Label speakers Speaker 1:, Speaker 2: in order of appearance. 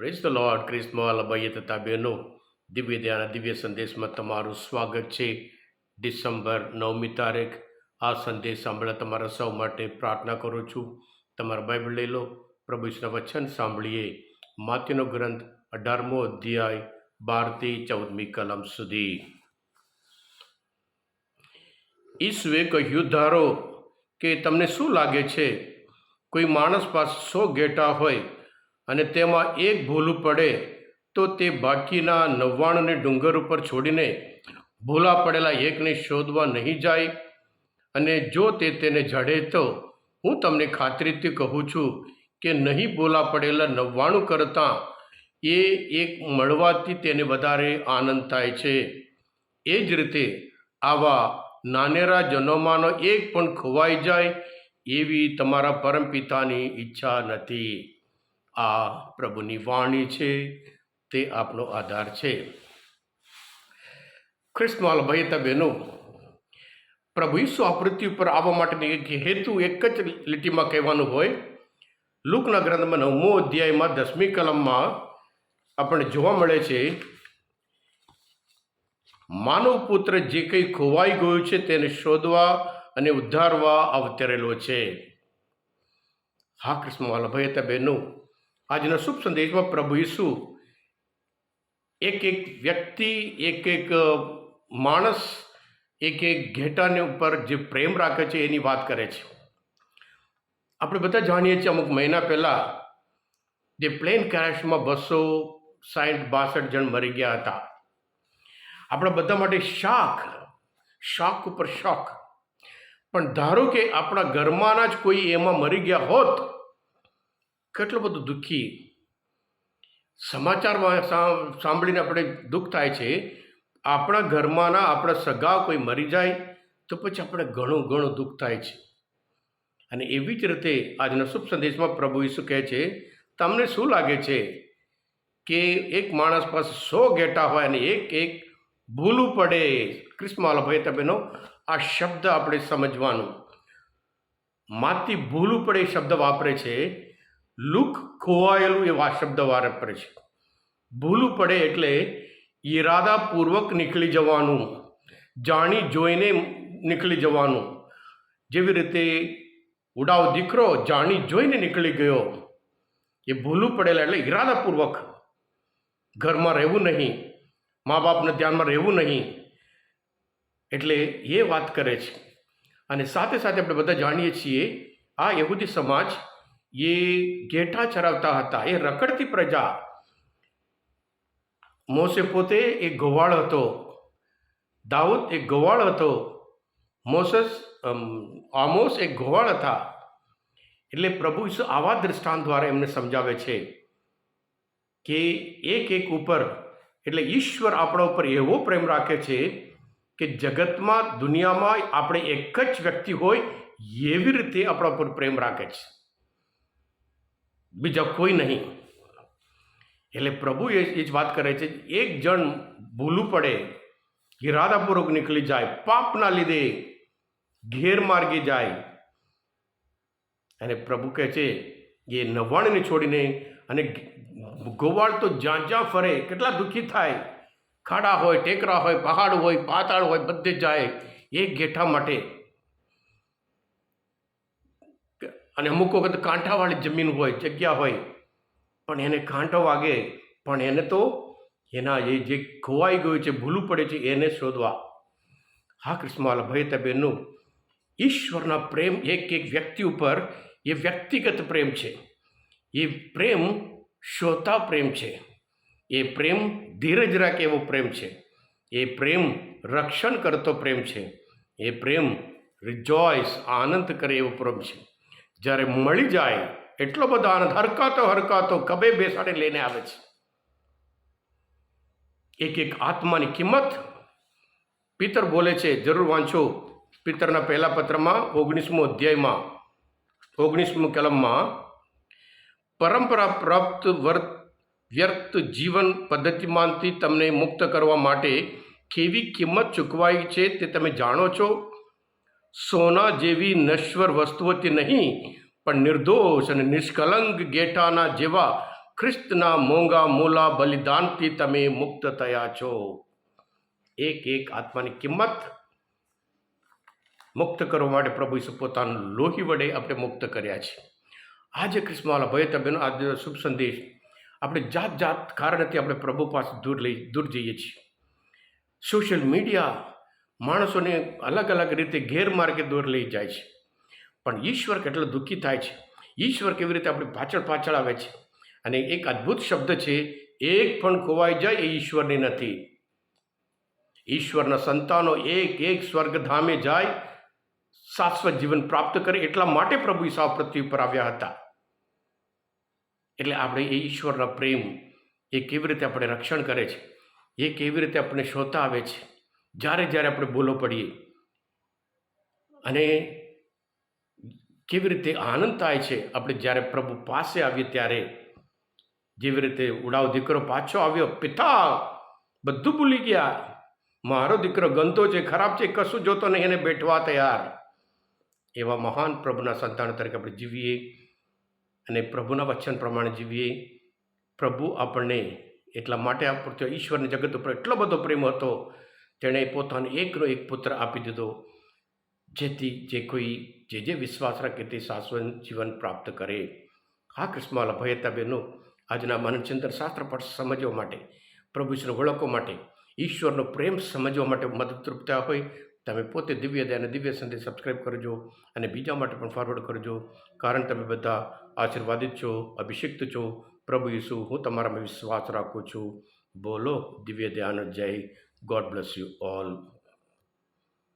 Speaker 1: Praise the lord ક્રિસ્મોલ અભય તથા બહેનો દિવ્ય દયાના દિવ્ય સંદેશમાં તમારું સ્વાગત છે ડિસેમ્બર નવમી તારીખ આ સંદેશ સાંભળવા તમારા સૌ માટે પ્રાર્થના કરું છું તમારા બાઇબલ લઈ લો પ્રભુ વચન સાંભળીએ માત્યનો ગ્રંથ અઢારમો અધ્યાય બારથી ચૌદમી કલમ સુધી ઈસુએ કહ્યું ધારો કે તમને શું લાગે છે કોઈ માણસ પાસે સો ઘેટા હોય અને તેમાં એક ભૂલું પડે તો તે બાકીના નવ્વાણુંને ડુંગર ઉપર છોડીને ભૂલા પડેલા એકને શોધવા નહીં જાય. અને જો તે તેને જડે તો હું તમને ખાતરીથી કહું છું કે નહીં ભૂલા પડેલા નવ્વાણું કરતાં એ એક મળવાથી તેને વધારે આનંદ થાય છે. એ જ રીતે આવા નાનેરા જનોમાંનો એક પણ ખોવાઈ જાય એવી તમારા પરમપિતાની ઈચ્છા નથી. આ પ્રભુની વાણી છે, તે આપનો આધાર છે. ખ્રિસ્તમાલ ભાઈ તબેનો પ્રભુ ઈસુ આ પૃથ્વી પર આવવા માટેની એક હેતુ એક જ લીટીમાં કહેવાનું હોય. લુકના ગ્રંથમાં નવમો અધ્યાયમાં દસમી કલમમાં આપણને જોવા મળે છે, માનવ પુત્ર જે કંઈ ખોવાઈ ગયું છે તેને શોધવા અને ઉદ્ધારવા અવતરેલો છે. હા કૃષ્ણ વાલા તબેનું આજના શુભ સંદેશમાં પ્રભુ ઈસુ એક એક વ્યક્તિ, એક એક માણસ, એક એક ઘેટાને ઉપર જે પ્રેમ રાખે છે એની વાત કરે છે. આપણે બધા જાણીએ છીએ અમુક મહિના પહેલાં જે પ્લેન ક્રેશમાં બસો સાઠ બાસઠ જણ મરી ગયા હતા. આપણા બધા માટે શાક શાક ઉપર શોખ પણ ધારો કે આપણા ઘરમાંના જ કોઈ એમાં મરી ગયા હોત કેટલું બધું દુઃખી સમાચારમાં સાંભળીને આપણે દુઃખ થાય છે. આપણા ઘરમાંના આપણા સગા કોઈ મરી જાય તો પછી આપણે ઘણું ઘણું દુઃખ થાય છે. અને એવી જ રીતે આજના શુભ સંદેશમાં પ્રભુ ઈસુ કહે છે, તમને શું લાગે છે કે એક માણસ પાસે સો ઘેટા હોય અને એક એક ભૂલું પડે? ક્રિસ્માલ ભાઈ તબેનો આ શબ્દ આપણે સમજવાનું. માતી ભૂલું પડે શબ્દ વાપરે છે. લુક ખોવાયેલું એવા શબ્દ વાપરે છે. ભૂલું પડે એટલે ઈરાદાપૂર્વક નીકળી જવાનું, જાણી જોઈને નીકળી જવાનું. જેવી રીતે ઉડાવ દીકરો જાણી જોઈને નીકળી ગયો, એ ભૂલું પડેલા એટલે ઈરાદાપૂર્વક ઘરમાં રહેવું નહીં, મા બાપને ધ્યાનમાં રહેવું નહીં. એટલે એ વાત કરે છે. અને સાથે સાથે આપણે બધા જાણીએ છીએ, આ યહૂદી સમાજ એ ઘેટા ચરાવતા હતા એ રખડતી પ્રજા મોસે પોતે એક ગોવાળ હતો દાઉદ એક ગોવાળ હતો મોસસ આમોસ એક ગોવાળ હતા એટલે પ્રભુ ઈસુ આવા દ્રષ્ટાંત દ્વારા એમને સમજાવે છે કે એક એક ઉપર, એટલે ઈશ્વર આપણા ઉપર એવો પ્રેમ રાખે છે કે જગતમાં, દુનિયામાં આપણે એક જ વ્યક્તિ હોય, એવી રીતે આપણા ઉપર પ્રેમ રાખે છે. બીજા કોઈ નહીં. એટલે પ્રભુ એ એ જ વાત કરે છે, એક જણ ભૂલું પડે ઇરાદાપૂર્વક નીકળી જાય, પાપના લીધે ગેરમાર્ગે જાય. અને પ્રભુ કહે છે એ નવાણને છોડીને અને ગોવાળ તો જ્યાં જ્યાં ફરે, કેટલા દુઃખી થાય. ખાડા હોય, ટેકરા હોય, પહાડ હોય, પાતાળ હોય, બધે જાય. એક ગેઠા માટે અને અમુક વખત કાંઠાવાળી જમીન હોય, જગ્યા હોય, પણ એને કાંઠો વાગે, પણ એને તો એના એ જે ખોવાઈ ગયું છે, ભૂલું પડે છે, એને શોધવા. હા કૃષ્ણવાલ ભાઈ તબેનનું ઈશ્વરના પ્રેમ એક એક વ્યક્તિ ઉપર, એ વ્યક્તિગત પ્રેમ છે. એ પ્રેમ શોધતા પ્રેમ છે. એ પ્રેમ ધીરજ રાખે એવો પ્રેમ છે. એ પ્રેમ રક્ષણ કરતો પ્રેમ છે. એ પ્રેમ રિજોઇસ આનંદ કરે એવો પ્રેમ છે. જ્યારે મળી જાય, એટલો બધો આનંદ હરકાતો હરકાતો કબે બેસાડે લઈને આવે છે. એક એક આત્માની કિંમત પિતર બોલે છે, જરૂર વાંચો. પિતરના પહેલા પત્રમાં, ઓગણીસમો અધ્યાયમાં, ઓગણીસમો કલમમાં, પરંપરા પ્રાપ્ત વર્ત, વ્યર્થ જીવન પદ્ધતિમાંથી તમને મુક્ત કરવા માટે કેવી કિંમત ચૂકવાઈ છે તે તમે જાણો છો? સોના જેવી નશ્વર વસ્તુઓથી નહીં, પણ નિર્દોષ અને નિષ્કલંક ગેટાના જેવા ખ્રિસ્તના મોંઘા મોલા બલિદાનથી તમે મુક્ત થયા છો. એક એક આત્માની કિંમત મુક્ત કરવા માટે પ્રભુ ઈસુ પોતાનું લોહી વડે આપણે મુક્ત કર્યા છે. આજે ક્રિસ્માવાલા ભય તબેનો આજનો શુભ સંદેશ. આપણે જાત જાત કારણથી આપણે પ્રભુ પાસે દૂર લઈ, દૂર જઈએ છીએ. સોશિયલ મીડિયા માણસોને અલગ અલગ રીતે ગેરમાર્ગે દોર લઈ જાય છે. પણ ઈશ્વર કેટલો દુઃખી થાય છે. ઈશ્વર કેવી રીતે આપણી પાછળ પાછળ આવે છે? અને એક અદ્ભુત શબ્દ છે, એક પણ ખોવાઈ જાય એ ઈશ્વરની નથી. ઈશ્વરના સંતાનો એક એક સ્વર્ગધામે જાય, શાશ્વત જીવન પ્રાપ્ત કરે એટલા માટે પ્રભુ ઈસા પૃથ્વી પર આવ્યા હતા. એટલે આપણે એ ઈશ્વરના પ્રેમ એ કેવી રીતે આપણે રક્ષણ કરે છે? એ કેવી રીતે આપણે શોધતા આવે છે? જ્યારે જ્યારે આપણે બોલો પડીએ અને કેવી રીતે આનંદ થાય છે, આપણે જ્યારે પ્રભુ પાસે આવીએ ત્યારે જેવી રીતે ઉડાવ દીકરો પાછો આવ્યો, પિતા, બધું ભૂલી ગયા. મારો દીકરો ગંદો છે, ખરાબ છે, કશું જોતો નહીં, એને બેઠવા તૈયાર. એવા મહાન પ્રભુના સંતાન તરીકે આપણે જીવીએ અને પ્રભુના વચન પ્રમાણે જીવીએ. પ્રભુ આપણને એટલા માટે આપણે ઈશ્વરની જગત ઉપર એટલો બધો પ્રેમ હતો તેણે પોતાનો એકનો એક પુત્ર આપી દીધો, જેથી જે કોઈ, જે જે વિશ્વાસ રાખે તે શાશ્વત જીવન પ્રાપ્ત કરે. કૃષ્ણવાલા ભયતા બેનો આજના મનચિંતન શાસ્ત્ર પર સમજવા માટે પ્રભુશ્રી ઓળખવા માટે, ઈશ્વરનો પ્રેમ સમજવા માટે મદદરૂપ થયા હોય, તમે પોતે દિવ્ય દયા અને દિવ્ય સંદેશ સબસ્ક્રાઈબ કરજો અને બીજા માટે પણ ફોરવર્ડ કરજો, કારણ તમે બધા આશીર્વાદિત છો, અભિષિક્ત છો. પ્રભુ ઈસુ, હું તમારામાં વિશ્વાસ રાખું છું. બોલો, દિવ્ય ધ્યાન જય God bless you all.